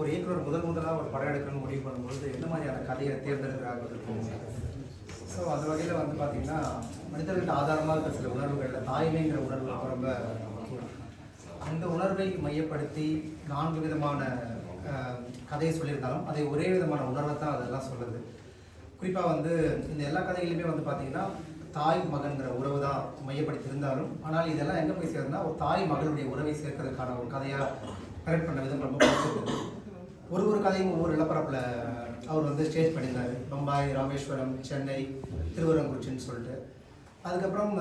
ஒரு இயக்குனர் முதல் முதலாக ஒரு படம் எடுக்கணும்னு முடிவு பண்ணும்போது எந்த மாதிரியான கதையை தேர்ந்தெடுக்கிறாங்க இருக்கும் ஸோ அந்த வகையில் வந்து பார்த்தீங்கன்னா மனிதர்களுக்கு ஆதாரமாக இருக்கிற சில உணர்வுகளில் தாய்மைங்கிற உணர்வு ரொம்ப ரொம்ப அந்த உணர்வை மையப்படுத்தி நான்கு விதமான கதையை சொல்லியிருந்தாலும் அதை ஒரே விதமான உணர்வை தான் அதெல்லாம் சொல்லுது. குறிப்பாக வந்து இந்த எல்லா கதைகளுமே வந்து பார்த்தீங்கன்னா தாய் மகன்கிற உறவு தான் மையப்படுத்தி இருந்தாலும் ஆனால் இதெல்லாம் எங்கே போய் சேருதுன்னா ஒரு தாய் மகளுடைய உறவை சேர்க்கறதுக்கான ஒரு கதையாக கரெக்ட் பண்ண விதம் ரொம்ப பிடிச்சிருக்கு ஒரு ஒரு கதையும் ஒவ்வொரு நிலப்பரப்பில் அவர் வந்து ஸ்டேஜ் பண்ணியிருந்தார். பம்பாய் ராமேஸ்வரம் சென்னை திருவரங்குறிச்சின்னு சொல்லிட்டு. அதுக்கப்புறம்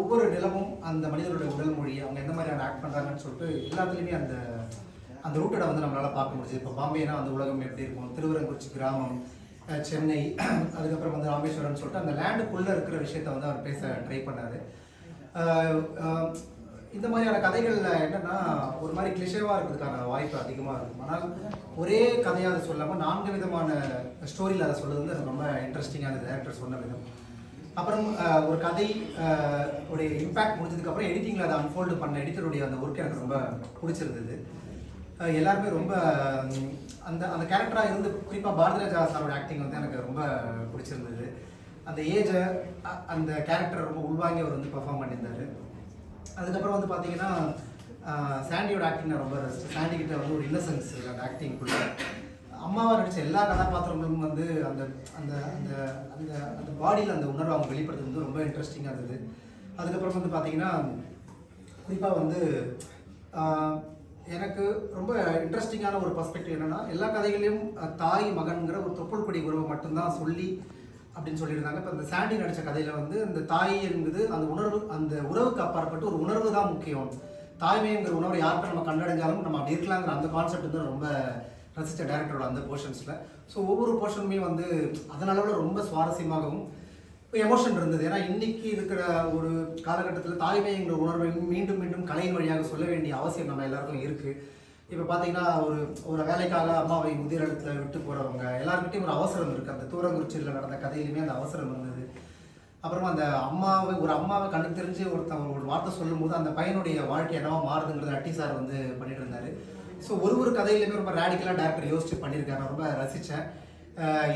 ஒவ்வொரு நிலமும் அந்த மனிதனுடைய உடல் மொழி அவங்க எந்த மாதிரியான ஆக்ட் பண்ணுறாங்கன்னு சொல்லிட்டு எல்லாத்துலேயுமே அந்த அந்த ரூட்டை வந்து நம்மளால் பார்க்க முடிஞ்சது. இப்போ பாம்பேனா அந்த உலகம் எப்படி இருக்கும்? திருவரங்குறிச்சி கிராமம் சென்னை அதுக்கப்புறம் வந்து ராமேஸ்வரம்னு சொல்லிட்டு அந்த லேண்டுக்குள்ளே இருக்கிற விஷயத்த வந்து அவர் பேச ட்ரை பண்ணார். இந்த மாதிரியான கதைகளில் என்னன்னா ஒரு மாதிரி கிளிஷேவாக இருக்கிறதுக்கான வாய்ப்பு அதிகமாக இருக்கும். ஆனால் ஒரே கதையாக அதை சொல்லாமல் நான்கு விதமான ஸ்டோரியில் அதை சொல்றது வந்து ரொம்ப இன்ட்ரெஸ்டிங்காக டேரக்டர் சொன்ன விதம். அப்புறம் ஒரு கதை உடைய இம்பேக்ட் முடிஞ்சதுக்கப்புறம் எடிட்டிங்கில் அதை அன்ஃபோல்டு பண்ண எடிட்டருடைய அந்த ஒர்க் எனக்கு ரொம்ப பிடிச்சிருந்தது. எல்லாருமே ரொம்ப அந்த அந்த கேரக்டராக இருந்து குறிப்பாக பாரதிராஜா சாரோட ஆக்டிங் வந்து எனக்கு ரொம்ப பிடிச்சிருந்தது. அந்த ஏஜை அந்த கேரக்டரை ரொம்ப உள்வாங்கி அவர் வந்து பெர்ஃபார்ம் பண்ணியிருந்தார். அதுக்கப்புறம் வந்து பார்த்தீங்கன்னா சாண்டியோட ஆக்டிங் நான் ரொம்ப ரசித்தேன் சாண்டி கிட்ட வந்து ஒரு இன்னசென்ஸ் இருக்கு அந்த ஆக்டிங்குள்ள அம்மாவை நடிச்ச எல்லா கதாபாத்திரங்களும் வந்து அந்த அந்த அந்த அந்த அந்த பாடியில் அந்த உணர்வை அவங்க வெளிப்படுத்துறது வந்து ரொம்ப இன்ட்ரெஸ்டிங்காக இருந்தது. அதுக்கப்புறம் வந்து பார்த்தீங்கன்னா குறிப்பாக வந்து எனக்கு ரொம்ப இன்ட்ரெஸ்டிங்கான ஒரு பர்ஸ்பெக்டிவ் என்னென்னா எல்லா கதைகளையும் தாய் மகன்கிற ஒரு தொப்புள் கொடி உறவை மட்டும்தான் சொல்லி அப்படின்னு சொல்லியிருந்தாங்க. இப்போ இந்த சாண்டி நடித்த கதையில் வந்து அந்த தாய் என்பது அந்த உணர்வு அந்த உறவுக்கு அப்பாற்பட்டு ஒரு உணர்வு தான் முக்கியம். தாய்மைங்கிற உணர்வை யார்கிட்ட நம்ம கண்டடைஞ்சாலும் நம்ம அப்படி இருக்கலாங்கிற அந்த கான்செப்ட் வந்து ரொம்ப ரசித்த டேரக்டரோட அந்த போர்ஷன்ஸில் ஸோ ஒவ்வொரு போர்ஷனுமே வந்து அதனால ரொம்ப சுவாரஸ்யமாகவும் எமோஷன் இருந்தது. ஏன்னா இன்னைக்கு இருக்கிற ஒரு காலகட்டத்தில் தாய்மைங்கிற உணர்வை மீண்டும் மீண்டும் கலையின் வழியாக சொல்ல வேண்டிய அவசியம் நம்ம எல்லாருக்கும் இருக்குது இப்போ பார்த்தீங்கன்னா ஒரு ஒரு வேலைக்காக அம்மாவை முதிர் விட்டு போகிறவங்க எல்லாருக்கிட்டையும் ஒரு அவசரம் இருக்குது அந்த தூரங்குறிச்சியில் நடந்த கதையிலுமே அந்த அவசரம் இருந்தது. அப்புறமா அந்த அம்மாவை ஒரு அம்மாவை கண்ணு தெரிஞ்சு ஒருத்தன் ஒரு வார்த்தை சொல்லும்போது அந்த பையனுடைய வாழ்க்கை என்னவா மாறுதுங்கிறத அட்டி சார் வந்து பண்ணிட்டு இருந்தார். ஸோ ஒரு ஒரு கதையிலுமே ரொம்ப ரேடிக்கலாக டேரக்டர் யோசிச்சு பண்ணியிருக்காரு. ரொம்ப ரசித்தேன்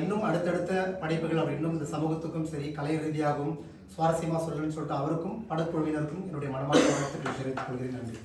இன்னும் அடுத்தடுத்த படைப்புகள் அவர் இன்னும் இந்த சமூகத்துக்கும் சரி கலை ரீதியாகவும் சுவாரஸ்யமாக சொல்லணும்னு சொல்லிட்டு அவருக்கும் படக்குழுவினருக்கும் என்னுடைய மனமான வாழ்த்துக்களை தெரிவித்துக் கொள்கிறேன். நன்றி.